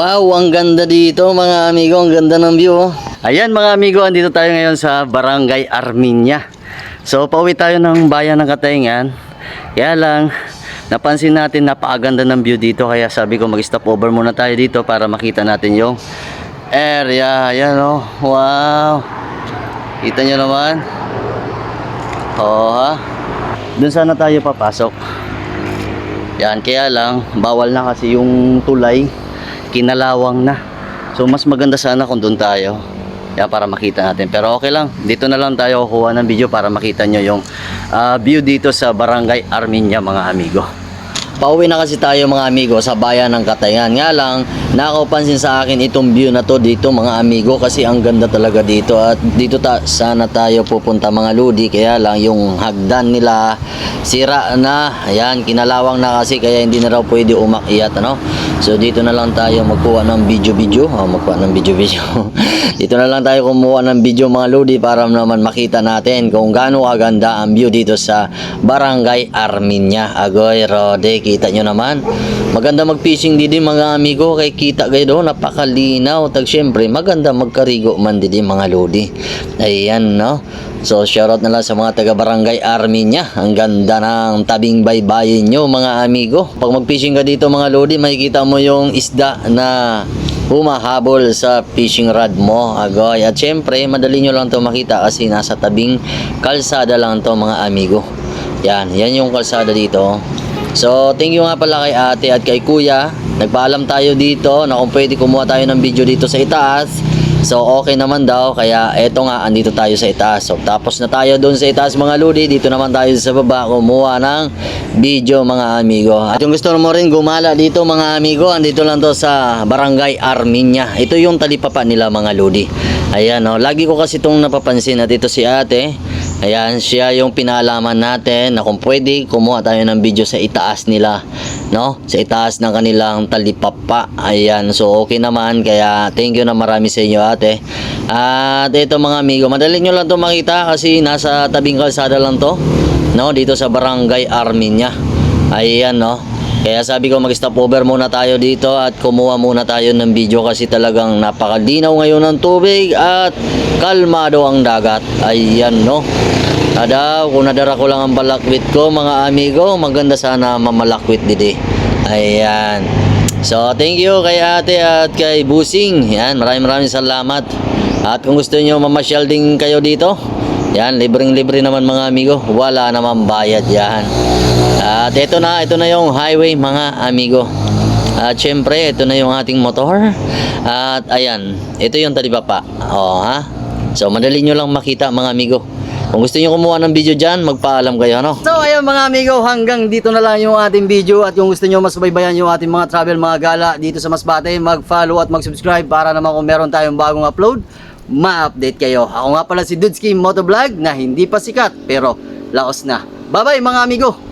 Wow, ang ganda dito mga amigo. Ang ganda ng view. oh. Ayan mga amigo, andito tayo ngayon sa Barangay Arminia. So, pauwi tayo ng bayan ng Katayngan. Kaya lang, napansin natin napakaganda ng view dito. Kaya sabi ko mag-stop over muna tayo dito para makita natin yung area. Ayan oh. Wow. Kita nyo naman. Oo ha. Doon sana tayo papasok. Yan, kaya lang, bawal na kasi yung tulay, kinalawang na. So, mas maganda sana kung doon tayo. Kaya para makita natin. Pero okay lang, dito na lang tayo kukuha ng video para makita nyo yung ah, view dito sa Barangay Arminia mga amigo. Pauwi na kasi tayo mga amigo sa bayan ng Katayan. Nga lang, nakapansin sa akin itong view na to dito mga amigo kasi ang ganda talaga dito. At dito ta sana tayo pupunta mga ludi. Kaya lang yung hagdan nila sira na. Ayan, kinalawang na kasi kaya hindi na raw pwede umakyat. Ano? So dito na lang tayo magkuha ng video-video. Oh, magkuha ng video-video. dito na lang tayo kumuha ng video mga ludi para naman makita natin kung gaano kaganda ang view dito sa Barangay Arminia. Agoy, Rode, kita nyo naman. Maganda mag-fishing didi mga amigo kay kita kayo doon napakalinaw. Tag syempre maganda magkarigo man didi mga lodi. Ayan no? So shoutout na lang sa mga taga barangay Arminia ang ganda ng tabing baybayin nyo mga amigo. Pag mag-fishing ka dito mga lodi makikita mo yung isda na humahabol sa fishing rod mo agoy. At syempre madali nyo lang to makita kasi nasa tabing kalsada lang to mga amigo. Yan yan yung kalsada dito So, thank you nga pala kay ate at kay kuya. Nagpaalam tayo dito na kung pwede kumuha tayo ng video dito sa itaas. So, okay naman daw. Kaya, eto nga, andito tayo sa itaas. So, tapos na tayo doon sa itaas mga ludi. Dito naman tayo sa baba kumuha ng video mga amigo. At yung gusto mo rin gumala dito mga amigo, andito lang to sa Barangay Arminia. Ito yung talipapa nila mga ludi. Ayan, oh. lagi ko kasi itong napapansin at ito si ate. Ayan, siya yung pinalaman natin na kung pwede kumuha tayo ng video sa itaas nila, no? Sa itaas ng kanilang talipapa. Ayan, so okay naman. Kaya thank you na marami sa inyo ate. At ito mga amigo, madali nyo lang to makita kasi nasa tabing kalsada lang to, no? Dito sa Barangay Arminia. Ayan, no? Kaya sabi ko mag-stop over muna tayo dito at kumuha muna tayo ng video kasi talagang napakalinaw ngayon ng tubig at kalmado ang dagat. Ayan no. Adaw, kung nadara ko lang ang balakwit ko mga amigo, maganda sana mamalakwit didi. Ayan. So, thank you kay ate at kay Busing. Yan, maraming maraming salamat. At kung gusto niyo mamasyal kayo dito, yan, libreng-libre naman mga amigo. Wala naman bayad yan. At ito na, ito na yung highway mga amigo. At syempre, ito na yung ating motor. At ayan, ito yung talibapa. O ha? So madali nyo lang makita mga amigo. Kung gusto nyo kumuha ng video dyan, magpaalam kayo, no? So, ayun mga amigo, hanggang dito na lang yung ating video at kung gusto nyo masubaybayan yung ating mga travel, mga gala dito sa Masbate, mag-follow at mag-subscribe para naman kung meron tayong bagong upload, ma-update kayo. Ako nga pala si Dudski Motovlog na hindi pa sikat pero laos na. Bye-bye mga amigo!